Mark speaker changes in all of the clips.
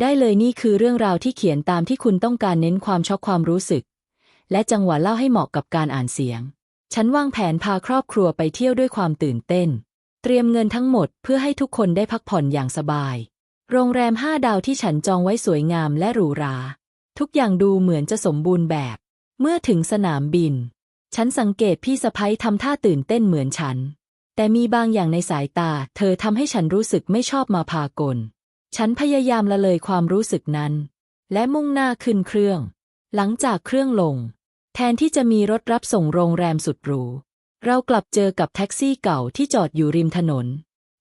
Speaker 1: ได้เลยนี่คือเรื่องราวที่เขียนตามที่คุณต้องการเน้นความช็อกความรู้สึก และจังหวะเล่าให้เหมาะกับการอ่านเสียง ฉันวางแผนพาครอบครัวไปเที่ยวด้วยความตื่นเต้น เตรียมเงินทั้งหมดเพื่อให้ทุกคนได้พักผ่อนอย่างสบาย โรงแรมห้าดาวที่ฉันจองไว้สวยงามและหรูหรา ทุกอย่างดูเหมือนจะสมบูรณ์แบบ เมื่อถึงสนามบิน ฉันสังเกตพี่สะพ้ยทำท่าตื่นเต้นเหมือนฉัน แต่มีบางอย่างในสายตา เธอทำให้ฉันรู้สึกไม่ชอบมาพากล ฉันพยายามละเลยความรู้สึกนั้น และมุ่งหน้าขึ้นเครื่อง หลังจากเครื่องลง แทนที่จะมีรถรับส่งโรงแรมสุดหรู เรากลับเจอกับแท็กซี่เก่าที่จอดอยู่ริมถนน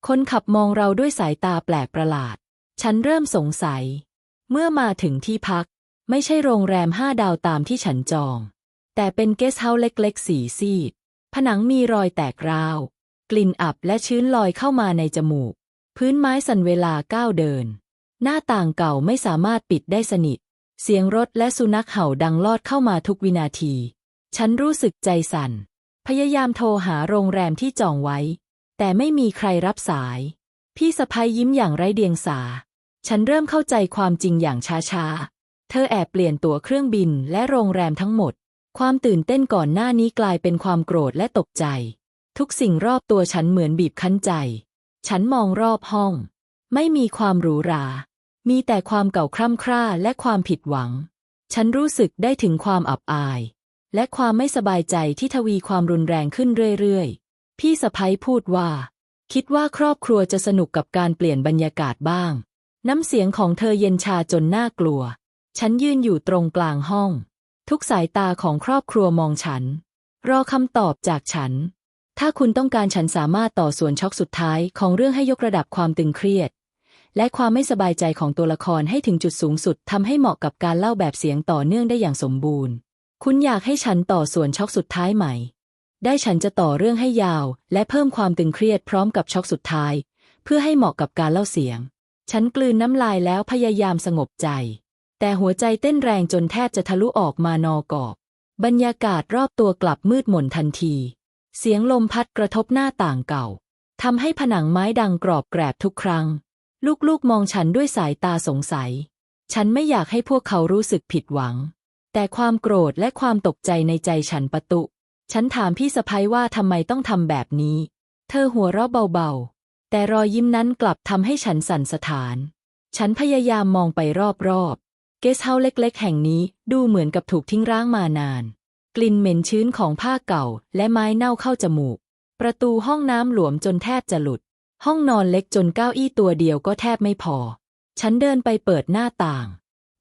Speaker 1: คนขับมองเราด้วยสายตาแปลกประหลาด ฉันเริ่มสงสัย เมื่อมาถึงที่พัก ไม่ใช่โรงแรมห้าดาวตามที่ฉันจอง แต่เป็นเกสต์เฮาส์เล็กๆสีซีด ผนังมีรอยแตกร้าว กลิ่นอับและชื้นลอยเข้ามาในจมูก พื้นไม้สั่นเวลาก้าวเดิน หน้าต่างเก่าไม่สามารถปิดได้สนิท เสียงรถและสุนัขเห่าดังลอดเข้ามาทุกวินาที ฉันรู้สึกใจสั่น พยายามโทรหาโรงแรมที่จองไว้ แต่ไม่มีใครรับสาย พี่สะพ้ยยิ้มอย่างไร้เดียงสา ฉันเริ่มเข้าใจความจริงอย่างช้าๆ เธอแอบเปลี่ยนตั๋วเครื่องบินและโรงแรมทั้งหมด ความตื่นเต้นก่อนหน้านี้กลายเป็นความโกรธและตกใจ ทุกสิ่งรอบตัวฉันเหมือนบีบคั้นใจ ฉันมองรอบห้อง ไม่มีความหรูหรา มีแต่ความเก่าคร่ำคร่าและความผิดหวัง ฉันรู้สึกได้ถึงความอับอาย และความไม่สบายใจที่ทวีความรุนแรงขึ้นเรื่อยๆ พี่สะพ้ยพูดว่า คิดว่าครอบครัวจะสนุกกับการเปลี่ยนบรรยากาศบ้าง น้ำเสียงของเธอเย็นชาจนน่ากลัว ฉันยืนอยู่ตรงกลางห้อง ทุกสายตาของครอบครัวมองฉัน รอคำตอบจากฉัน ถ้าคุณต้องการฉันสามารถต่อส่วนช็อกสุดท้ายของเรื่องให้ยกระดับความตึงเครียด และความไม่สบายใจของตัวละครให้ถึงจุดสูงสุดทำให้เหมาะกับการเล่าแบบเสียงต่อเนื่องได้อย่างสมบูรณ์ คุณอยากให้ฉันต่อส่วนช็อกสุดท้ายไหม ได้ฉันจะต่อเรื่องให้ยาว และเพิ่มความตึงเครียดพร้อมกับช็อกสุดท้าย เพื่อให้เหมาะกับการเล่าเสียง ฉันกลืนน้ำลายแล้วพยายามสงบใจ แต่หัวใจเต้นแรงจนแทบจะทะลุออกมานอกอกบรรยากาศรอบตัวกลับมืดหม่นทันที เสียงลมพัดกระทบหน้าต่างเก่าทำให้ผนังไม้ดังกรอบแกรบทุกครั้ง ลูกๆมองฉันด้วยสายตาสงสัย ฉันไม่อยากให้พวกเขารู้สึกผิดหวัง แต่ความโกรธและความตกใจในใจฉันประตุ ฉันถามพี่สะพ้ยว่าทำไมต้องทำแบบนี้ เธอหัวเราะเบาๆ แต่รอยยิ้มนั้นกลับทำให้ฉันสั่นสะท้าน ฉันพยายามมองไปรอบๆ เกสเฮาส์เล็กๆ แห่งนี้ดูเหมือนกับถูกทิ้งร้างมานาน กลิ่นเหม็นชื้นของผ้าเก่าและไม้เน่าเข้าจมูก ประตูห้องน้ำหลวมจนแทบจะหลุด ห้องนอนเล็กจนเก้าอี้ตัวเดียวก็แทบไม่พอ ฉันเดินไปเปิดหน้าต่าง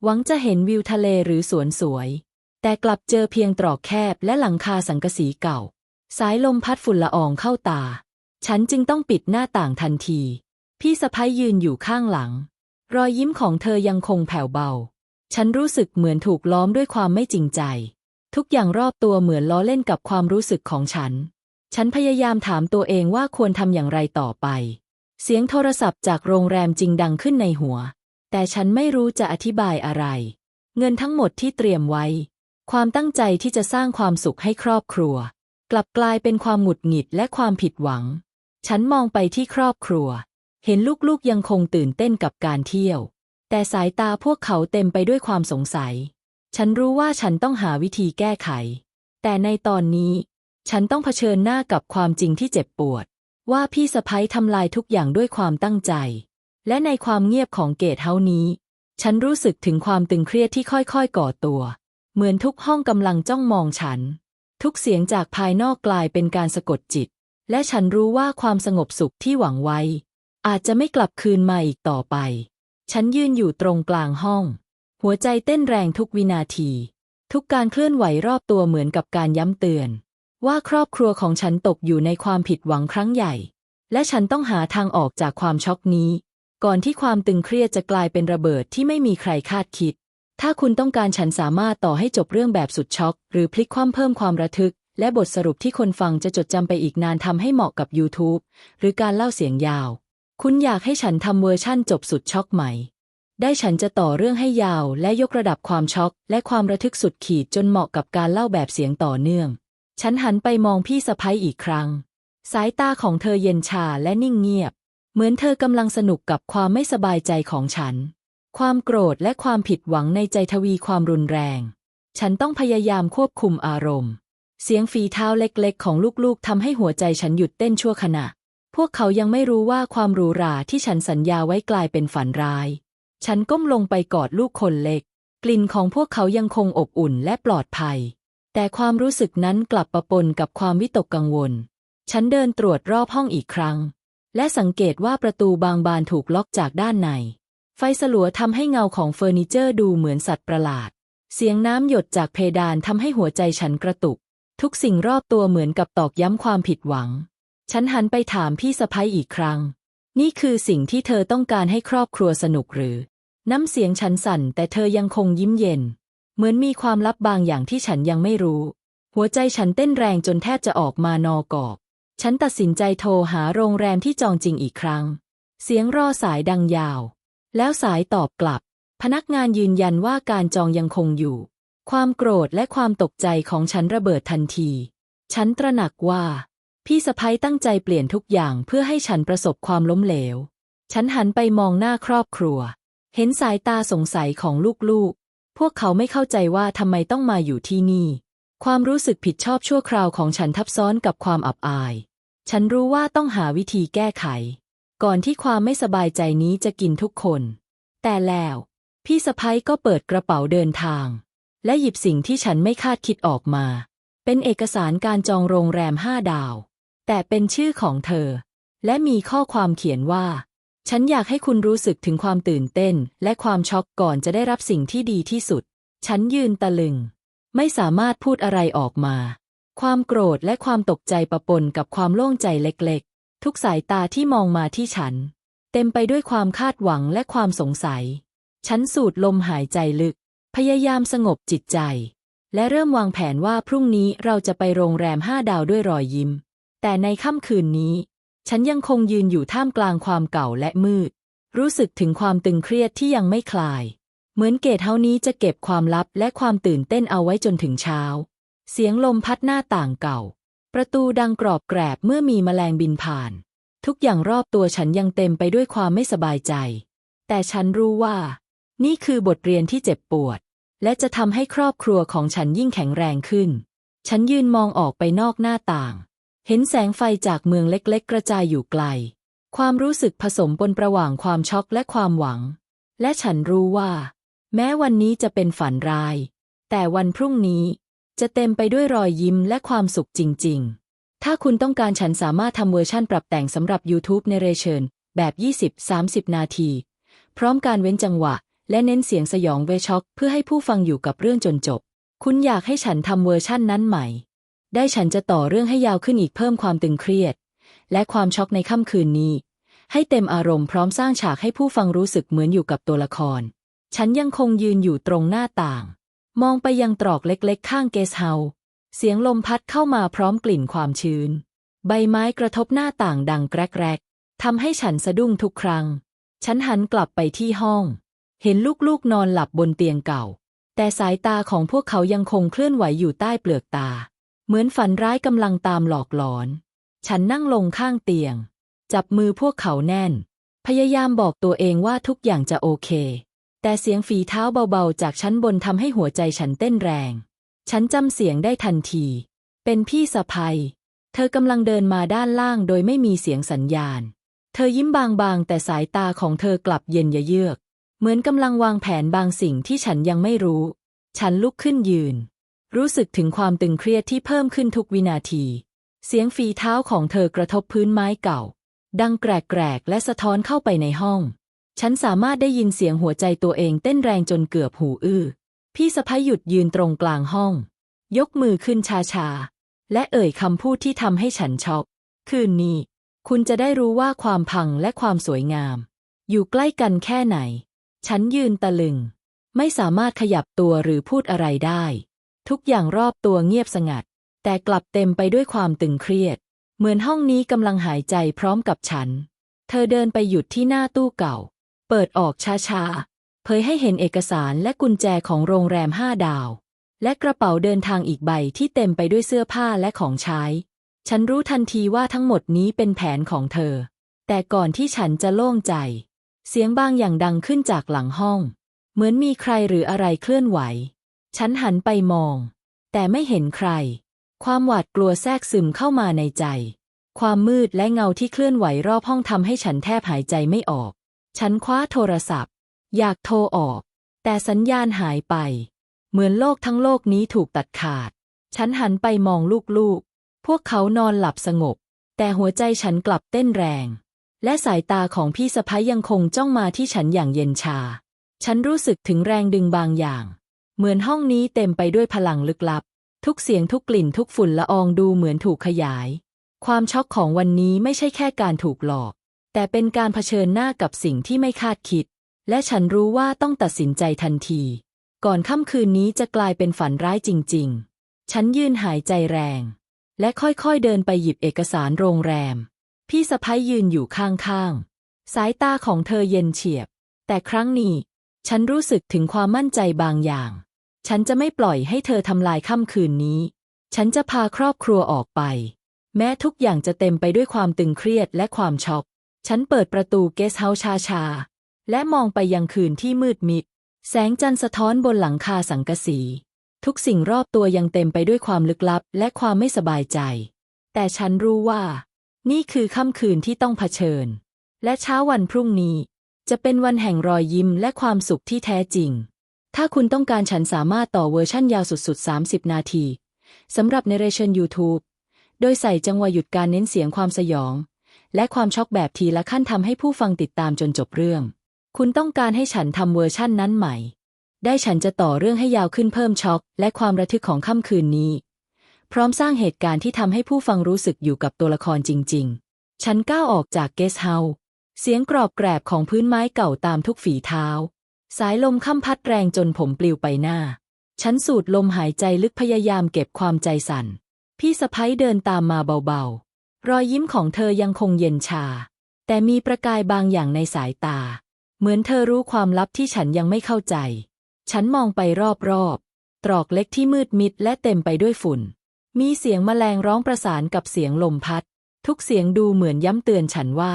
Speaker 1: หวังจะเห็นวิวทะเลหรือสวนสวย แต่กลับเจอเพียงตรอกแคบและหลังคาสังกะสีเก่า สายลมพัดฝุ่นละอองเข้าตา ฉันจึงต้องปิดหน้าต่างทันที พี่สะพ้ยยืนอยู่ข้างหลัง รอยยิ้มของเธอยังคงแผ่วเบา ฉันรู้สึกเหมือนถูกล้อมด้วยความไม่จริงใจ ทุกอย่างรอบตัวเหมือนล้อเล่นกับความรู้สึกของฉัน ฉันพยายามถามตัวเองว่าควรทำอย่างไรต่อไป เสียงโทรศัพท์จากโรงแรมจริงดังขึ้นในหัว แต่ฉันไม่รู้จะอธิบายอะไร เงินทั้งหมดที่เตรียมไว้ ความตั้งใจที่จะสร้างความสุขให้ครอบครัว กลับกลายเป็นความหงุดหงิดและความผิดหวัง ฉันมองไปที่ครอบครัว เห็นลูกๆยังคงตื่นเต้นกับการเที่ยว แต่สายตาพวกเขาเต็มไปด้วยความสงสัย ฉันรู้ว่าฉันต้องหาวิธีแก้ไข แต่ในตอนนี้ ฉันต้องเผชิญหน้ากับความจริงที่เจ็บปวด ว่าพี่สะพ้ยทำลายทุกอย่างด้วยความตั้งใจ และในความเงียบของเกตเฮานี้ ฉันรู้สึกถึงความตึงเครียดที่ค่อยๆก่อตัว เหมือนทุกห้องกำลังจ้องมองฉัน ทุกเสียงจากภายนอกกลายเป็นการสะกดจิต และฉันรู้ว่าความสงบสุขที่หวังไว้ อาจจะไม่กลับคืนมาอีกต่อไป ฉันยืนอยู่ตรงกลางห้อง หัวใจเต้นแรงทุกวินาที ทุกการเคลื่อนไหวรอบตัวเหมือนกับการย้ำเตือน ว่าครอบครัวของฉันตกอยู่ในความผิดหวังครั้งใหญ่ และฉันต้องหาทางออกจากความช็อกนี้ ก่อนที่ความตึงเครียดจะกลายเป็นระเบิดที่ไม่มีใครคาดคิด ถ้าคุณต้องการฉันสามารถต่อให้จบเรื่องแบบสุดช็อก หรือพลิกคว่ำเพิ่มความระทึก และบทสรุปที่คนฟังจะจดจำไปอีกนานทำให้เหมาะกับ YouTube หรือการเล่าเสียงยาว คุณอยากให้ฉันทำเวอร์ชั่นจบสุดช็อกไหม ได้ฉันจะต่อเรื่องให้ยาวและยกระดับความช็อกและความระทึกสุดขีดจนเหมาะกับการเล่าแบบเสียงต่อเนื่อง ฉันหันไปมองพี่สะพ้ยอีกครั้ง สายตาของเธอเย็นชาและนิ่งเงียบ เหมือนเธอกำลังสนุกกับความไม่สบายใจของฉัน ความโกรธและความผิดหวังในใจทวีความรุนแรง ฉันต้องพยายามควบคุมอารมณ์ เสียงฝีเท้าเล็กๆ ของลูกๆทำให้หัวใจฉันหยุดเต้นชั่วขณะ พวกเขายังไม่รู้ว่าความหรูหราที่ฉันสัญญาไว้กลายเป็นฝันร้าย ฉันก้มลงไปกอดลูกคนเล็ก กลิ่นของพวกเขายังคงอบอุ่นและปลอดภัย แต่ความรู้สึกนั้นกลับปะปนกับความวิตกกังวล ฉันเดินตรวจรอบห้องอีกครั้ง และสังเกตว่าประตูบางบานถูกล็อกจากด้านใน ไฟสลัวทำให้เงาของเฟอร์นิเจอร์ดูเหมือนสัตว์ประหลาด เสียงน้ำหยดจากเพดานทำให้หัวใจฉันกระตุก ทุกสิ่งรอบตัวเหมือนกับตอกย้ำความผิดหวัง ฉันหันไปถามพี่สะพ้ยอีกครั้ง นี่คือสิ่งที่เธอต้องการให้ครอบครัวสนุกหรือ น้ำเสียงฉันสั่นแต่เธอยังคงยิ้มเย็น เหมือนมีความลับบางอย่างที่ฉันยังไม่รู้ หัวใจฉันเต้นแรงจนแทบจะออกมานอกอก ฉันตัดสินใจโทรหาโรงแรมที่จองจริงอีกครั้ง เสียงรอสายดังยาว แล้วสายตอบกลับ พนักงานยืนยันว่าการจองยังคงอยู่ ความโกรธและความตกใจของฉันระเบิดทันที ฉันตระหนักว่า พี่สะพ้ยตั้งใจเปลี่ยนทุกอย่างเพื่อให้ฉันประสบความล้มเหลว ฉันหันไปมองหน้าครอบครัว เห็นสายตาสงสัยของลูกๆ พวกเขาไม่เข้าใจว่าทำไมต้องมาอยู่ที่นี่ ความรู้สึกผิดชอบชั่วคราวของฉันทับซ้อนกับความอับอาย ฉันรู้ว่าต้องหาวิธีแก้ไข ก่อนที่ความไม่สบายใจนี้จะกินทุกคน แต่แล้ว พี่สะพ้ยก็เปิดกระเป๋าเดินทาง และหยิบสิ่งที่ฉันไม่คาดคิดออกมา เป็นเอกสารการจองโรงแรมห้าดาว แต่เป็นชื่อของเธอ และมีข้อความเขียนว่า ฉันอยากให้คุณรู้สึกถึงความตื่นเต้น และความช็อกก่อนจะได้รับสิ่งที่ดีที่สุด ฉันยืนตะลึง ไม่สามารถพูดอะไรออกมา ความโกรธและความตกใจปะปนกับความโล่งใจเล็กๆ ทุกสายตาที่มองมาที่ฉัน เต็มไปด้วยความคาดหวังและความสงสัย ฉันสูดลมหายใจลึก พยายามสงบจิตใจ และเริ่มวางแผนว่าพรุ่งนี้เราจะไปโรงแรมห้าดาวด้วยรอยยิ้ม แต่ในค่ำคืนนี้ ฉันยังคงยืนอยู่ท่ามกลางความเก่าและมืด รู้สึกถึงความตึงเครียดที่ยังไม่คลาย เหมือนเกตเฮานี้จะเก็บความลับและความตื่นเต้นเอาไว้จนถึงเช้า เสียงลมพัดหน้าต่างเก่า ประตูดังกรอบแกรบเมื่อมีแมลงบินผ่าน ทุกอย่างรอบตัวฉันยังเต็มไปด้วยความไม่สบายใจ แต่ฉันรู้ว่า นี่คือบทเรียนที่เจ็บปวด และจะทำให้ครอบครัวของฉันยิ่งแข็งแรงขึ้น ฉันยืนมองออกไปนอกหน้าต่าง เห็นแสงไฟจากเมืองเล็กๆ กระจายอยู่ไกล ความรู้สึกผสมปนประหว่างความช็อกและความหวัง และฉันรู้ว่า แม้วันนี้จะเป็นฝันร้าย แต่วันพรุ่งนี้จะเต็มไปด้วยรอยยิ้มและความสุขจริง ๆ ถ้าคุณต้องการฉันสามารถทำเวอร์ชั่นปรับแต่งสำหรับ YouTube Narration แบบ 20-30 นาที พร้อมการเว้นจังหวะ และเน้นเสียงสยองเวช็อก เพื่อให้ผู้ฟังอยู่กับเรื่องจนจบ คุณอยากให้ฉันทำเวอร์ชั่นนั้นใหม่ ได้ฉันจะต่อเรื่องให้ยาวขึ้นอีกเพิ่มความตึงเครียด และความช็อกในค่ำคืนนี้ ให้เต็มอารมณ์พร้อมสร้างฉากให้ผู้ฟังรู้สึกเหมือนอยู่กับตัวละคร ฉันยังคงยืนอยู่ตรงหน้าต่าง มองไปยังตรอกเล็กๆ ข้างเกสเฮาส์เสียงลมพัดเข้ามาพร้อมกลิ่นความชื้น ใบไม้กระทบหน้าต่างดังแกรกๆทำให้ฉันสะดุ้งทุกครั้ง ฉันหันกลับไปที่ห้อง เห็นลูกๆนอนหลับบนเตียงเก่า แต่สายตาของพวกเขายังคงเคลื่อนไหวอยู่ใต้เปลือกตา เหมือนฝันร้ายกำลังตามหลอกหลอน ฉันนั่งลงข้างเตียง จับมือพวกเขาแน่น พยายามบอกตัวเองว่าทุกอย่างจะโอเค แต่เสียงฝีเท้าเบาๆ จากชั้นบนทำให้หัวใจฉันเต้นแรง ฉันจำเสียงได้ทันที เป็นพี่สะพ้ยเธอกำลังเดินมาด้านล่างโดยไม่มีเสียงสัญญาณ เธอยิ้มบางๆ แต่สายตาของเธอกลับเย็นเยือก เหมือนกำลังวางแผนบางสิ่งที่ฉันยังไม่รู้ ฉันลุกขึ้นยืน รู้สึกถึงความตึงเครียดที่เพิ่มขึ้นทุกวินาที เสียงฝีเท้าของเธอกระทบพื้นไม้เก่า ดังแกรกๆและสะท้อนเข้าไปในห้อง ฉันสามารถได้ยินเสียงหัวใจตัวเองเต้นแรงจนเกือบหูอื้อ พี่สะพ้ยหยุดยืนตรงกลางห้อง ยกมือขึ้นชาๆ และเอ่ยคำพูดที่ทำให้ฉันช็อก คืนนี้ คุณจะได้รู้ว่าความพังและความสวยงาม อยู่ใกล้กันแค่ไหน ฉันยืนตะลึง ไม่สามารถขยับตัวหรือพูดอะไรได้ ทุกอย่างรอบตัวเงียบสงัด แต่กลับเต็มไปด้วยความตึงเครียด เหมือนห้องนี้กำลังหายใจพร้อมกับฉัน เธอเดินไปหยุดที่หน้าตู้เก่า เปิดออกช้าๆ เผยให้เห็นเอกสารและกุญแจของโรงแรมห้าดาว และกระเป๋าเดินทางอีกใบที่เต็มไปด้วยเสื้อผ้าและของใช้ ฉันรู้ทันทีว่าทั้งหมดนี้เป็นแผนของเธอ แต่ก่อนที่ฉันจะโล่งใจ เสียงบางอย่างดังขึ้นจากหลังห้อง เหมือนมีใครหรืออะไรเคลื่อนไหว ฉันหันไปมอง แต่ไม่เห็นใคร ความหวาดกลัวแทรกซึมเข้ามาในใจ ความมืดและเงาที่เคลื่อนไหวรอบห้องทำให้ฉันแทบหายใจไม่ออก ฉันคว้าโทรศัพท์ อยากโทรออก แต่สัญญาณหายไป เหมือนโลกทั้งโลกนี้ถูกตัดขาด ฉันหันไปมองลูกๆ พวกเขานอนหลับสงบ แต่หัวใจฉันกลับเต้นแรง และสายตาของพี่สะพ้ยยังคงจ้องมาที่ฉันอย่างเย็นชา ฉันรู้สึกถึงแรงดึงบางอย่าง เหมือนห้องนี้เต็มไปด้วยพลังลึกลับ ทุกเสียงทุกกลิ่นทุกฝุ่นละอองดูเหมือนถูกขยาย ความช็อกของวันนี้ไม่ใช่แค่การถูกหลอก แต่เป็นการเผชิญหน้ากับสิ่งที่ไม่คาดคิด และฉันรู้ว่าต้องตัดสินใจทันที ก่อนค่ำคืนนี้จะกลายเป็นฝันร้ายจริง ๆ ฉันยืนหายใจแรง และค่อยๆเดินไปหยิบเอกสารโรงแรม พี่สะพ้ยยืนอยู่ข้างๆ สายตาของเธอเย็นเฉียบ แต่ครั้งนี้ ฉันรู้สึกถึงความมั่นใจบางอย่าง ฉันจะไม่ปล่อยให้เธอทำลายค่ำคืนนี้ ฉันจะพาครอบครัวออกไป แม้ทุกอย่างจะเต็มไปด้วยความตึงเครียดและความช็อก ฉันเปิดประตูเกสเฮาชาชาๆ และมองไปยังคืนที่มืดมิด แสงจันทร์สะท้อนบนหลังคาสังกะสี ทุกสิ่งรอบตัวยังเต็มไปด้วยความลึกลับและความไม่สบายใจ แต่ฉันรู้ว่า นี่คือค่ำคืนที่ต้องเผชิญ และเช้าวันพรุ่งนี้ จะเป็นวันแห่งรอยยิ้มและความสุขที่แท้จริง ถ้าคุณต้องการฉันสามารถต่อเวอร์ชั่นยาวสุดๆ 30 นาทีสำหรับในเรชัน YouTube โดยใส่จังหวะหยุดการเน้นเสียงความสยอง และความช็อกแบบทีละขั้นทำให้ผู้ฟังติดตามจนจบเรื่อง คุณต้องการให้ฉันทำเวอร์ชั่นนั้นใหม่ ได้ฉันจะต่อเรื่องให้ยาวขึ้นเพิ่มช็อกและความระทึกของค่ำคืนนี้ พร้อมสร้างเหตุการณ์ที่ทำให้ผู้ฟังรู้สึกอยู่กับตัวละครจริง ๆ ฉันก้าวออกจากเกสเฮาส์เสียงกรอบแกรบของพื้นไม้เก่าตามทุกฝีเท้า สายลมค่ำพัดแรงจนผมปลิวไปหน้า ฉันสูดลมหายใจลึกพยายามเก็บความใจสั่น พี่สะพ้ยเดินตามมาเบาๆ รอยยิ้มของเธอยังคงเย็นชา แต่มีประกายบางอย่างในสายตา เหมือนเธอรู้ความลับที่ฉันยังไม่เข้าใจ ฉันมองไปรอบๆ ตรอกเล็กที่มืดมิดและเต็มไปด้วยฝุ่น มีเสียงแมลงร้องประสานกับเสียงลมพัด ทุกเสียงดูเหมือนย้ำเตือนฉันว่า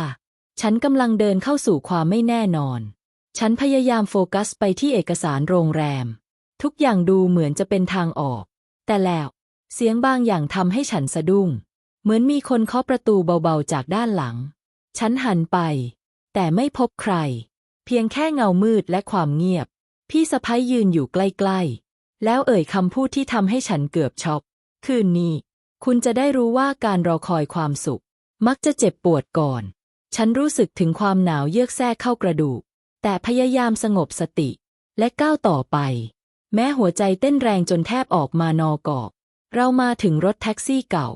Speaker 1: ฉันกำลังเดินเข้าสู่ความไม่แน่นอน ฉันพยายามโฟกัสไปที่เอกสารโรงแรม ทุกอย่างดูเหมือนจะเป็นทางออก แต่แล้ว เสียงบางอย่างทำให้ฉันสะดุ้ง เหมือนมีคนเคาะประตูเบาๆจากด้านหลัง ฉันหันไป แต่ไม่พบใคร เพียงแค่เงามืดและความเงียบ พี่สะพ้ยยืนอยู่ใกล้ๆ แล้วเอ่ยคำพูดที่ทำให้ฉันเกือบช็อก คืนนี้ คุณจะได้รู้ว่าการรอคอยความสุข มักจะเจ็บปวดก่อน ฉันรู้สึกถึงความหนาวเยือกแทรกเข้ากระดูก แต่พยายามสงบสติ และก้าวต่อไป แม้หัวใจเต้นแรงจนแทบออกมานอกอก เรามาถึงรถแท็กซี่เก่า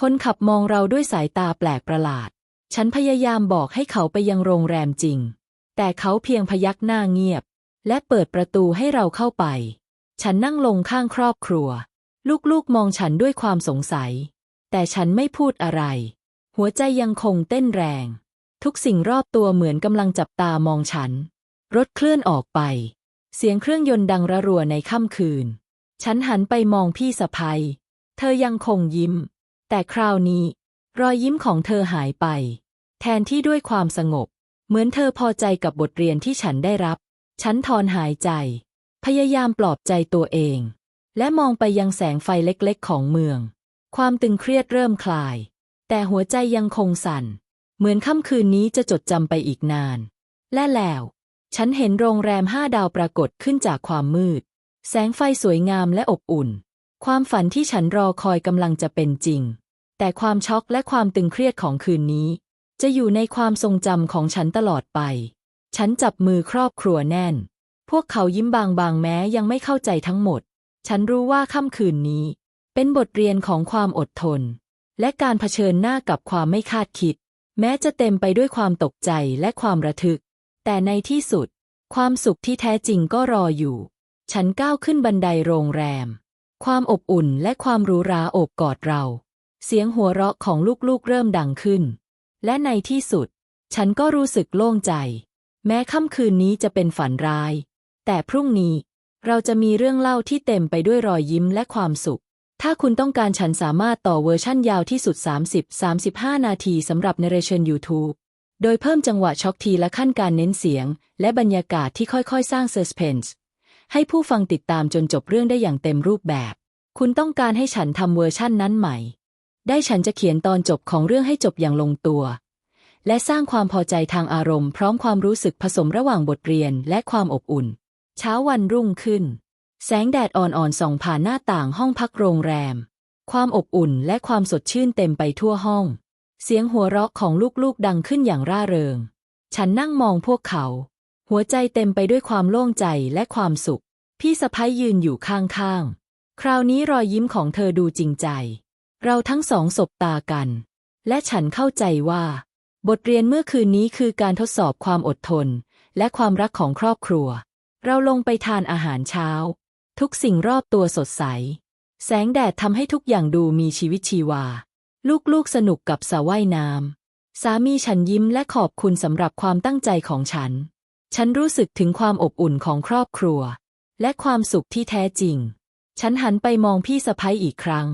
Speaker 1: คนขับมองเราด้วยสายตาแปลกประหลาด ฉันพยายามบอกให้เขาไปยังโรงแรมจริง แต่เขาเพียงพยักหน้าเงียบ และเปิดประตูให้เราเข้าไป ฉันนั่งลงข้างครอบครัว ลูกๆมองฉันด้วยความสงสัย แต่ฉันไม่พูดอะไร หัวใจยังคงเต้นแรง ทุกสิ่งรอบตัวเหมือนกำลังจับตามองฉัน รถเคลื่อนออกไป เสียงเครื่องยนต์ดังระรัวในค่ำคืน ฉันหันไปมองพี่สะพ้ยเธอยังคงยิ้ม แต่คราวนี้ รอยยิ้มของเธอหายไป แทนที่ด้วยความสงบ เหมือนเธอพอใจกับบทเรียนที่ฉันได้รับ ฉันถอนหายใจ พยายามปลอบใจตัวเอง และมองไปยังแสงไฟเล็กๆของเมือง ความตึงเครียดเริ่มคลาย แต่หัวใจยังคงสั่น เหมือนค่ำคืนนี้จะจดจำไปอีกนาน และแล้ว ฉันเห็นโรงแรมห้าดาวปรากฏขึ้นจากความมืด แสงไฟสวยงามและอบอุ่น ความฝันที่ฉันรอคอยกำลังจะเป็นจริง แต่ความช็อกและความตึงเครียดของคืนนี้ จะอยู่ในความทรงจำของฉันตลอดไป ฉันจับมือครอบครัวแน่น พวกเขายิ้มบางๆแม้ยังไม่เข้าใจทั้งหมด ฉันรู้ว่าค่ำคืนนี้ เป็นบทเรียนของความอดทน และการเผชิญหน้ากับความไม่คาดคิด แม้จะเต็มไปด้วยความตกใจและความระทึก แต่ในที่สุด ความสุขที่แท้จริงก็รออยู่ ฉันก้าวขึ้นบันไดโรงแรม ความอบอุ่นและความหรูหราโอบกอดเรา เสียงหัวเราะของลูกๆเริ่มดังขึ้น และในที่สุด ฉันก็รู้สึกโล่งใจ แม้ค่ำคืนนี้จะเป็นฝันร้าย แต่พรุ่งนี้เราจะมีเรื่องเล่าที่เต็มไปด้วยรอยยิ้มและความสุข ถ้าคุณต้องการฉันสามารถต่อเวอร์ชั่นยาวที่สุด 30-35 นาทีสำหรับ Narration YouTube โดยเพิ่มจังหวะช็อกทีและขั้นการเน้นเสียง และบรรยากาศที่ค่อยๆ สร้างเซอร์สเพนส์ให้ผู้ฟังติดตามจนจบเรื่องได้อย่างเต็มรูปแบบ คุณต้องการให้ฉันทำเวอร์ชั่นนั้นใหม่ ได้ฉันจะเขียนตอนจบของเรื่องให้จบอย่างลงตัว และสร้างความพอใจทางอารมณ์พร้อมความรู้สึกผสมระหว่างบทเรียนและความอบอุ่น เช้าวันรุ่งขึ้น แสงแดดอ่อนๆส่องผ่านหน้าต่างห้องพักโรงแรม ความอบอุ่นและความสดชื่นเต็มไปทั่วห้อง เสียงหัวเราะของลูกๆดังขึ้นอย่างร่าเริง ฉันนั่งมองพวกเขา หัวใจเต็มไปด้วยความโล่งใจและความสุข พี่สะพ้ยยืนอยู่ข้างๆ คราวนี้รอยยิ้มของเธอดูจริงใจ เราทั้งสองสบตากัน และฉันเข้าใจว่า บทเรียนเมื่อคืนนี้คือการทดสอบความอดทน และความรักของครอบครัว เราลงไปทานอาหารเช้า ทุกสิ่งรอบตัวสดใส แสงแดดทำให้ทุกอย่างดูมีชีวิตชีวา ลูกๆสนุกกับสระว่ายน้ำสามีฉันยิ้มและขอบคุณสำหรับความตั้งใจของฉัน ฉันรู้สึกถึงความอบอุ่นของครอบครัว และความสุขที่แท้จริง ฉันหันไปมองพี่สะพ้ยอีกครั้ง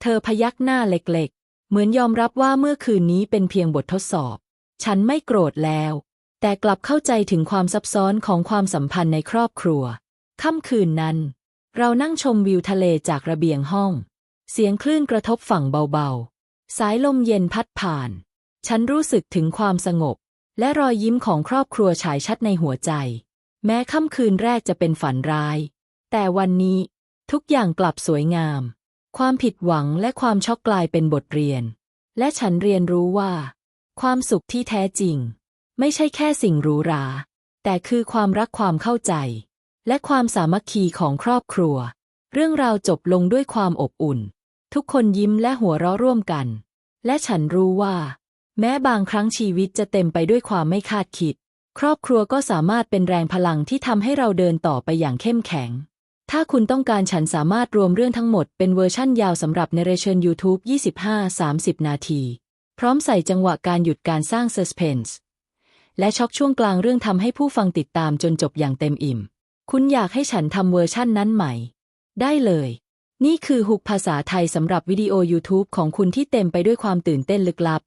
Speaker 1: เธอพยักหน้าเล็กๆ เหมือนยอมรับว่าเมื่อคืนนี้เป็นเพียงบททดสอบ ฉันไม่โกรธแล้ว แต่กลับเข้าใจถึงความซับซ้อนของความสัมพันธ์ในครอบครัว ค่ำคืนนั้น เรานั่งชมวิวทะเลจากระเบียงห้อง เสียงคลื่นกระทบฝั่งเบาๆ สายลมเย็นพัดผ่าน ฉันรู้สึกถึงความสงบ และรอยยิ้มของครอบครัวฉายชัดในหัวใจ แม้ค่ำคืนแรกจะเป็นฝันร้าย แต่วันนี้ทุกอย่างกลับสวยงาม ความผิดหวังและความช็อกกลายเป็นบทเรียน และฉันเรียนรู้ว่า ความสุขที่แท้จริง ไม่ใช่แค่สิ่งหรูหรา แต่คือความรักความเข้าใจ และความสามัคคีของครอบครัว เรื่องราวจบลงด้วยความอบอุ่น ทุกคนยิ้มและหัวเราะร่วมกัน และฉันรู้ว่า แม้บางครั้งชีวิตจะเต็มไปด้วยความไม่คาดคิด ครอบครัวก็สามารถเป็นแรงพลังที่ทำให้เราเดินต่อไปอย่างเข้มแข็ง ถ้าคุณต้องการฉันสามารถรวมเรื่องทั้งหมดเป็นเวอร์ชั่นยาวสำหรับในเรเชน YouTube 25-30 นาที พร้อมใส่จังหวะการหยุดการสร้างเซสเพนส์และช็อกช่วงกลางเรื่องทำให้ผู้ฟังติดตามจนจบอย่างเต็มอิ่ม คุณอยากให้ฉันทำเวอร์ชั่นนั้นไหม่ ได้เลย นี่คือฮุกภาษาไทยสำหรับวิดีโอ YouTube ของคุณที่เต็มไปด้วยความตื่นเต้นลึกลับ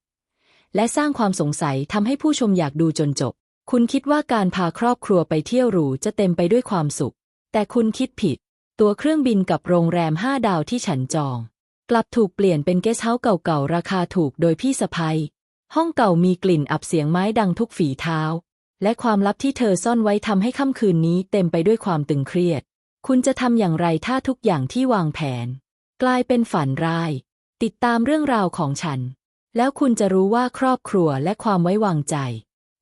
Speaker 1: และสร้างความสงสัยทำให้ผู้ชมอยากดูจนจบ คุณคิดว่าการพาครอบครัวไปเที่ยวหรูจะเต็มไปด้วยความสุข แต่คุณคิดผิด ตัวเครื่องบินกับโรงแรมห้าดาวที่ฉันจอง กลับถูกเปลี่ยนเป็นเกสเฮาส์เก่าๆราคาถูกโดยพี่สะพ้ยห้องเก่ามีกลิ่นอับเสียงไม้ดังทุกฝีเท้า และความลับที่เธอซ่อนไว้ทำให้ค่ำคืนนี้เต็มไปด้วยความตึงเครียด คุณจะทำอย่างไรถ้าทุกอย่างที่วางแผน กลายเป็นฝันร้าย ติดตามเรื่องราวของฉัน แล้วคุณจะรู้ว่าครอบครัวและความไว้วางใจ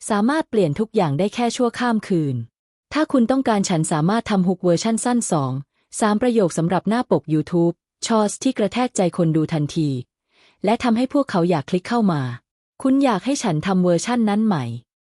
Speaker 1: สามารถเปลี่ยนทุกอย่างได้แค่ชั่วข้ามคืน ถ้าคุณต้องการฉันสามารถทำฮุกเวอร์ชั่นสั้นสองสามประโยคสำหรับหน้าปก YouTube ชอสที่กระแทกใจคนดูทันที และทำให้พวกเขาอยากคลิกเข้ามา คุณอยากให้ฉันทำเวอร์ชั่นนั้นไหม